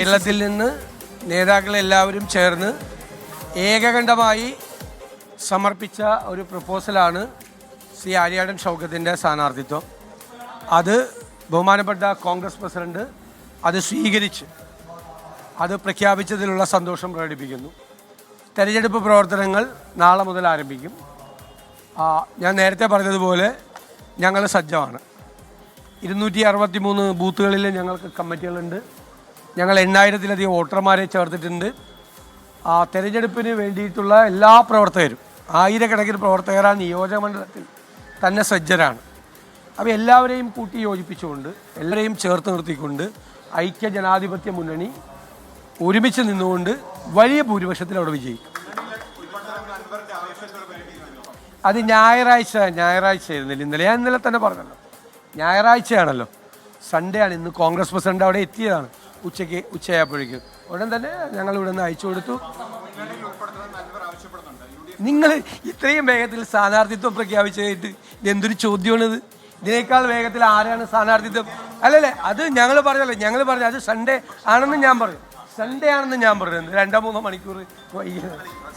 കേരളത്തിൽ നിന്ന് നേതാക്കളെല്ലാവരും ചേർന്ന് ഏകകണ്ഠമായി സമർപ്പിച്ച ഒരു പ്രപ്പോസലാണ് സി ആര്യാടൻ ഷൗക്കത്തിന്റെ സ്ഥാനാർത്ഥിത്വം. അത് ബഹുമാനപ്പെട്ട കോൺഗ്രസ് പ്രസിഡന്റ് അത് സ്വീകരിച്ച് അത് പ്രഖ്യാപിച്ചതിലുള്ള സന്തോഷം പ്രകടിപ്പിക്കുന്നു. തെരഞ്ഞെടുപ്പ് പ്രവർത്തനങ്ങൾ നാളെ മുതൽ ആരംഭിക്കും. ഞാൻ നേരത്തെ പറഞ്ഞതുപോലെ ഞങ്ങൾ സജ്ജമാണ്. ഇരുന്നൂറ്റി അറുപത്തി മൂന്ന് ബൂത്തുകളിൽ ഞങ്ങൾക്ക് കമ്മിറ്റികളുണ്ട്. ഞങ്ങൾ എണ്ണായിരത്തിലധികം വോട്ടർമാരെ ചേർത്തിട്ടുണ്ട്. ആ തെരഞ്ഞെടുപ്പിന് വേണ്ടിയിട്ടുള്ള എല്ലാ പ്രവർത്തകരും ആയിരക്കണക്കിന് പ്രവർത്തകർ ആ നിയോജകമണ്ഡലത്തിൽ തന്നെ സജ്ജരാണ്. അപ്പോൾ എല്ലാവരെയും കൂട്ടി യോജിപ്പിച്ചുകൊണ്ട് എല്ലാവരെയും ചേർത്ത് നിർത്തിക്കൊണ്ട് ഐക്യ ജനാധിപത്യ മുന്നണി ഒരുമിച്ച് നിന്നുകൊണ്ട് വലിയ ഭൂരിപക്ഷത്തിൽ അവിടെ വിജയിക്കും. അത് ഞായറാഴ്ച ഞായറാഴ്ച ആയിരുന്നില്ല ഇന്നലെ ഞാൻ ഇന്നലെ തന്നെ പറഞ്ഞല്ലോ. ഞായറാഴ്ചയാണല്ലോ. സൺഡേ ആണ്. ഇന്ന് കോൺഗ്രസ് പ്രസിഡന്റ് അവിടെ എത്തിയതാണ്. ഉച്ചയ്ക്ക് ഉച്ചയായപ്പോഴേക്കും. ഉടൻ തന്നെ ഞങ്ങൾ ഇവിടെ നിന്ന് അയച്ചു കൊടുത്തു. നിങ്ങൾ ഇത്രയും വേഗത്തിൽ സ്ഥാനാർത്ഥിത്വം പ്രഖ്യാപിച്ചതായിട്ട് ഇതെന്തൊരു ചോദ്യമാണിത്? ഇതിനേക്കാൾ വേഗത്തിൽ ആരാണ് സ്ഥാനാർത്ഥിത്വം? അല്ലല്ലേ അത് ഞങ്ങൾ പറഞ്ഞല്ലോ ഞങ്ങൾ പറഞ്ഞു അത് സൺഡേ ആണെന്ന് ഞാൻ പറഞ്ഞു. സൺഡേ ആണെന്ന് ഞാൻ പറഞ്ഞു. രണ്ടോ മൂന്നോ മണിക്കൂർ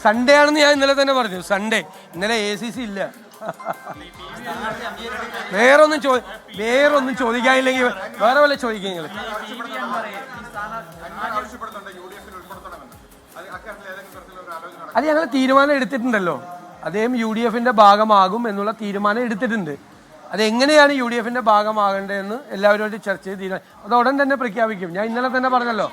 സൺഡേ ആണെന്ന് ഞാൻ ഇന്നലെ തന്നെ പറഞ്ഞു. സൺഡേ ഇന്നലെ എ സി സി ഇല്ല. വേറൊന്നും ചോ വേറൊന്നും ചോദിക്കാനില്ലെങ്കിൽ വേറെ വല്ല ചോദിക്കുക നിങ്ങൾ അത് ഞങ്ങൾ തീരുമാനം എടുത്തിട്ടുണ്ടല്ലോ. അദ്ദേഹം യു ഡി എഫിന്റെ ഭാഗമാകും എന്നുള്ള തീരുമാനം എടുത്തിട്ടുണ്ട്. അതെങ്ങനെയാണ് യു ഡി എഫിന്റെ ഭാഗമാകേണ്ടതെന്ന് എല്ലാവരുമായിട്ട് ചർച്ച ചെയ്ത് തീരുമാനം അത് ഉടൻ തന്നെ പ്രഖ്യാപിക്കും. ഞാൻ ഇന്നലെ തന്നെ പറഞ്ഞല്ലോ.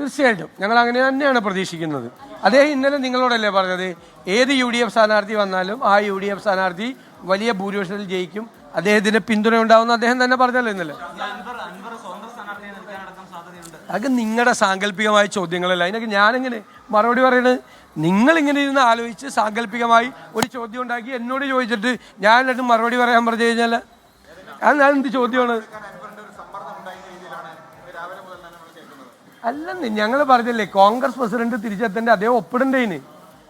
തീർച്ചയായിട്ടും. ഞങ്ങൾ അങ്ങനെ തന്നെയാണ് പ്രതീക്ഷിക്കുന്നത്. അദ്ദേഹം ഇന്നലെ നിങ്ങളോടല്ലേ പറഞ്ഞത്? ഏത് യു ഡി എഫ് സ്ഥാനാർത്ഥി വന്നാലും ആ യു ഡി എഫ് സ്ഥാനാർത്ഥി വലിയ ഭൂരിപക്ഷത്തിൽ ജയിക്കും. അദ്ദേഹത്തിന് പിന്തുണ ഉണ്ടാവുന്ന അദ്ദേഹം തന്നെ പറഞ്ഞല്ലോ ഇന്നലെ. അതൊക്കെ നിങ്ങളുടെ സാങ്കല്പികമായ ചോദ്യങ്ങളല്ല? അതിനൊക്കെ ഞാനിങ്ങനെ മറുപടി നിങ്ങൾ ഇങ്ങനെ ഇരുന്ന് ആലോചിച്ച് സാങ്കല്പികമായി ഒരു ചോദ്യം ഉണ്ടാക്കി എന്നോട് ചോദിച്ചിട്ട് ഞാൻ മറുപടി പറയാൻ പറഞ്ഞു കഴിഞ്ഞാൽ അത് ഞാൻ എന്ത് ചോദ്യമാണ്? അല്ലെന്ന് ഞങ്ങൾ പറഞ്ഞില്ലേ കോൺഗ്രസ് പ്രസിഡന്റ് തിരിച്ചെത്തേണ്ട അതേ ഒപ്പിടണ്ടേന്.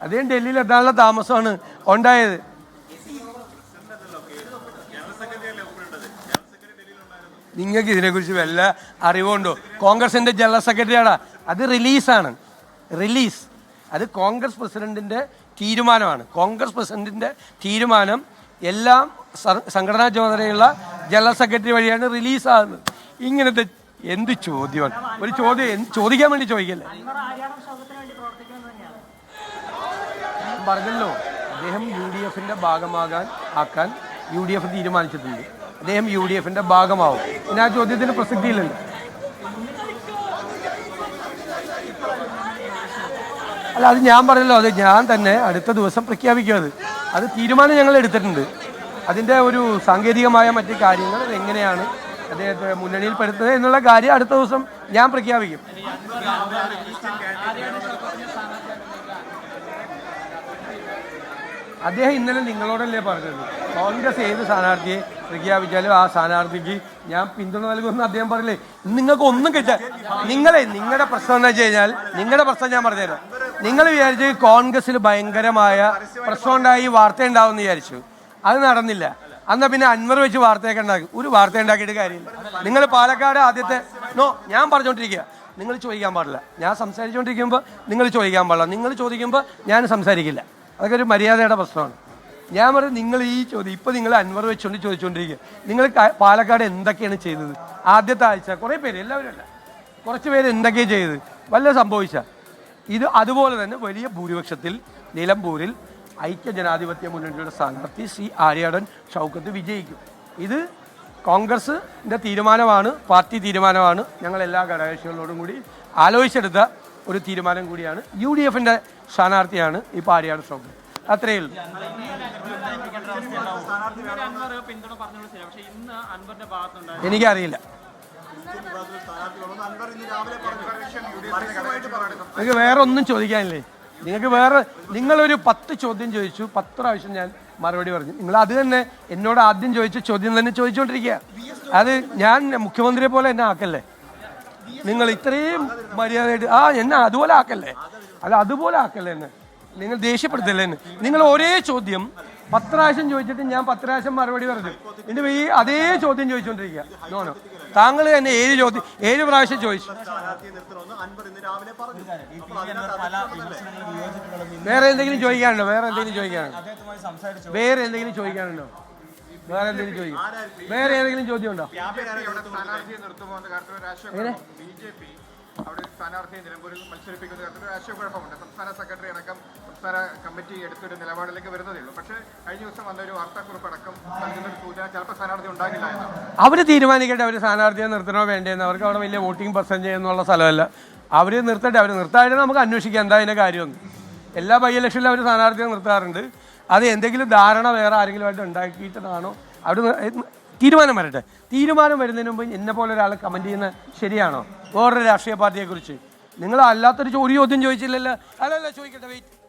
അദ്ദേഹം ഡൽഹിയിൽ എത്താനുള്ള താമസമാണ് ഉണ്ടായത്. നിങ്ങൾക്ക് ഇതിനെക്കുറിച്ച് വല്ല അറിവുണ്ടോ? കോൺഗ്രസിന്റെ ജനറൽ സെക്രട്ടറിയാടാ. അത് റിലീസാണ്. റിലീസ്. അത് കോൺഗ്രസ് പ്രസിഡന്റിന്റെ തീരുമാനമാണ്. കോൺഗ്രസ് പ്രസിഡന്റിന്റെ തീരുമാനം എല്ലാം സംഘടനാ ചുമതലയുള്ള ജനറൽ സെക്രട്ടറി വഴിയാണ് റിലീസാകുന്നത്. ഇങ്ങനത്തെ എന്ത് ചോദ്യമാണ്? ഒരു ചോദ്യം ചോദിക്കാൻ വേണ്ടി ചോദിക്കല്ലേ? പറഞ്ഞല്ലോ അദ്ദേഹം യു ഡി എഫിന്റെ ഭാഗമാകാൻ ആക്കാൻ യു ഡി എഫ് തീരുമാനിച്ചിട്ടുണ്ട്. അദ്ദേഹം യു ഡി എഫിന്റെ ഭാഗമാവും. പിന്നെ ആ ചോദ്യത്തിന് പ്രസക്തിയില്ലല്ലോ. അല്ല അത് ഞാൻ പറഞ്ഞല്ലോ അത് ഞാൻ തന്നെ അടുത്ത ദിവസം പ്രഖ്യാപിക്കും അത്. അത് തീരുമാനം ഞങ്ങൾ എടുത്തിട്ടുണ്ട്. അതിന്റെ ഒരു സാങ്കേതികമായ മറ്റു കാര്യങ്ങൾ എങ്ങനെയാണ് അദ്ദേഹത്തെ മുന്നണിയിൽ പെടുത്തത് എന്നുള്ള കാര്യം അടുത്ത ദിവസം ഞാൻ പ്രഖ്യാപിക്കും. അദ്ദേഹം ഇന്നലെ നിങ്ങളോടല്ലേ പറഞ്ഞത്? കോൺഗ്രസ് ഏത് സ്ഥാനാർത്ഥിയെ പ്രഖ്യാപിച്ചാലും ആ സ്ഥാനാർത്ഥിക്ക് ഞാൻ പിന്തുണ നൽകുമെന്ന് അദ്ദേഹം പറഞ്ഞില്ലേ? നിങ്ങൾക്ക് ഒന്നും കിട്ടാ നിങ്ങളെ നിങ്ങളുടെ പ്രശ്നം എന്ന് വെച്ച് കഴിഞ്ഞാൽ നിങ്ങളുടെ പ്രശ്നം ഞാൻ പറഞ്ഞുതരാം. നിങ്ങൾ വിചാരിച്ചു കോൺഗ്രസിൽ ഭയങ്കരമായ പ്രശ്നം ഉണ്ടായി വാർത്ത ഉണ്ടാവും വിചാരിച്ചു. അത് നടന്നില്ല. അന്നാ പിന്നെ അൻവർ വെച്ച് വാർത്തയൊക്കെ ഉണ്ടാക്കി. ഒരു വാർത്ത ഉണ്ടാക്കിയിട്ട് കാര്യമില്ല. നിങ്ങൾ പാലക്കാട് ആദ്യത്തെ നോ ഞാൻ പറഞ്ഞുകൊണ്ടിരിക്കുക നിങ്ങൾ ചോദിക്കാൻ പാടില്ല. ഞാൻ സംസാരിച്ചുകൊണ്ടിരിക്കുമ്പോൾ നിങ്ങൾ ചോദിക്കാൻ പാടില്ല. നിങ്ങൾ ചോദിക്കുമ്പോൾ ഞാൻ സംസാരിക്കില്ല. അതൊക്കെ ഒരു മര്യാദയുടെ പ്രശ്നമാണ്. ഞാൻ പറയും നിങ്ങൾ ഈ ചോദ്യം ഇപ്പോൾ നിങ്ങൾ അൻവർ വെച്ചുകൊണ്ട് ചോദിച്ചുകൊണ്ടിരിക്കുക നിങ്ങൾ പാലക്കാട് എന്തൊക്കെയാണ് ചെയ്തത്? ആദ്യത്തെ ആഴ്ച കുറേ പേര് എല്ലാവരും അല്ല. കുറച്ച് പേര് എന്തൊക്കെയാണ് ചെയ്തത്? വല്ല സംഭവിച്ച. ഇത് അതുപോലെ തന്നെ വലിയ ഭൂരിപക്ഷത്തിൽ നിലമ്പൂരിൽ ഐക്യ ജനാധിപത്യ മുന്നണിയുടെ സ്ഥാനാർത്ഥി സി ആര്യാടൻ ഷൗക്കത്ത് വിജയിക്കും. ഇത് കോൺഗ്രസിന്റെ തീരുമാനമാണ് പാർട്ടി തീരുമാനമാണ്. ഞങ്ങൾ എല്ലാ ഘടകകക്ഷികളോടും കൂടി ആലോചിച്ചെടുത്ത ഒരു തീരുമാനം കൂടിയാണ്. യു ഡി എഫിന്റെ സ്ഥാനാർത്ഥിയാണ് ഇപ്പോൾ ആര്യാടൻ ഷൗക്കത്ത്. അത്രയേ ഉള്ളൂ. എനിക്കറിയില്ല. നിങ്ങൾക്ക് വേറെ ഒന്നും ചോദിക്കാനില്ലേ? നിങ്ങൾക്ക് വേറെ നിങ്ങളൊരു പത്ത് ചോദ്യം ചോദിച്ചു. പത്ത് പ്രാവശ്യം ഞാൻ മറുപടി പറഞ്ഞു. നിങ്ങൾ അത് തന്നെ എന്നോട് ആദ്യം ചോദിച്ച ചോദ്യം തന്നെ ചോദിച്ചുകൊണ്ടിരിക്കുക അത് ഞാൻ മുഖ്യമന്ത്രിയെ പോലെ എന്നെ ആക്കല്ലേ? നിങ്ങൾ ഇത്രയും മര്യാദയായിട്ട് ആ എന്നെ അതുപോലെ ആക്കല്ലേ? അല്ല അതുപോലെ ആക്കല്ലേ എന്നെ? നിങ്ങൾ ദേഷ്യപ്പെടുത്തല്ലേ എന്നെ? നിങ്ങൾ ഒരേ ചോദ്യം പത്ത് പ്രാവശ്യം ചോദിച്ചിട്ട് ഞാൻ പത്ത് പ്രാവശ്യം മറുപടി പറഞ്ഞു. എന്റെ ഈ അതേ ചോദ്യം ചോദിച്ചുകൊണ്ടിരിക്കുക നോനോ താങ്കൾ തന്നെ ഏഴ് ചോദ്യം ഏഴ് പ്രാവശ്യം ചോദിച്ചു. വേറെ എന്തെങ്കിലും ചോദിക്കാനുണ്ടോ? വേറെ എന്തെങ്കിലും ചോദിക്കാനുണ്ടോ? വേറെ എന്തെങ്കിലും ചോദിക്കാനുണ്ടോ? വേറെ എന്തെങ്കിലും ചോദിക്കും വേറെ ഏതെങ്കിലും ചോദ്യം ഉണ്ടോ? അവിടെ ഒരു സ്ഥാനാർത്ഥിയെ നിലമ്പൂരിൽ മത്സരിപ്പിക്കുന്ന കാര്യത്തിൽ ആശയക്കുഴപ്പമുണ്ട്. സംസ്ഥാന സെക്രട്ടറി അടക്കം സംസ്ഥാന കമ്മിറ്റി എടുത്തൊരു നിലപാടിലേക്ക് വരുന്നതേ ഉള്ളൂ. പക്ഷേ കഴിഞ്ഞ ദിവസം വന്ന ഒരു വാർത്താക്കുറിപ്പ് അടക്കം നൽകുന്ന ഒരു സൂചന ചിലപ്പോൾ സ്ഥാനാർത്ഥി ഉണ്ടാകില്ല അവർ തീരുമാനിക്കട്ടെ അവർ സ്ഥാനാർത്ഥിയെ നിർത്തണോ വേണ്ടേന്ന്. അവർക്ക് അവിടെ വലിയ വോട്ടിംഗ് പെർസെന്റേജ് എന്നുള്ള സ്ഥലമല്ല. അവർ നിർത്തട്ടെ അവർ നിർത്താതെ നമുക്ക് അന്വേഷിക്കാം എന്താ അതിന്റെ കാര്യമൊന്നും എല്ലാ ബൈ ഇലക്ഷനിലും അവർ സ്ഥാനാർത്ഥിയെ നിർത്താറുണ്ട്. അത് എന്തെങ്കിലും ധാരണ വേറെ ആരെങ്കിലുമായിട്ട് ഉണ്ടാക്കിയിട്ടതാണോ? അവർ തീരുമാനം വരട്ടെ. തീരുമാനം വരുന്നതിന് മുമ്പ് എന്നെ പോലെ ഒരാൾ കമന്റ് ചെയ്യുന്ന ശരിയാണോ? വേറൊരു രാഷ്ട്രീയ പാർട്ടിയെക്കുറിച്ച്. നിങ്ങൾ അല്ലാത്തൊരു ഒരു ചോദ്യം ചോദിച്ചില്ലല്ലോ. അതല്ല ചോദിക്കട്ടെ വെയിറ്റ്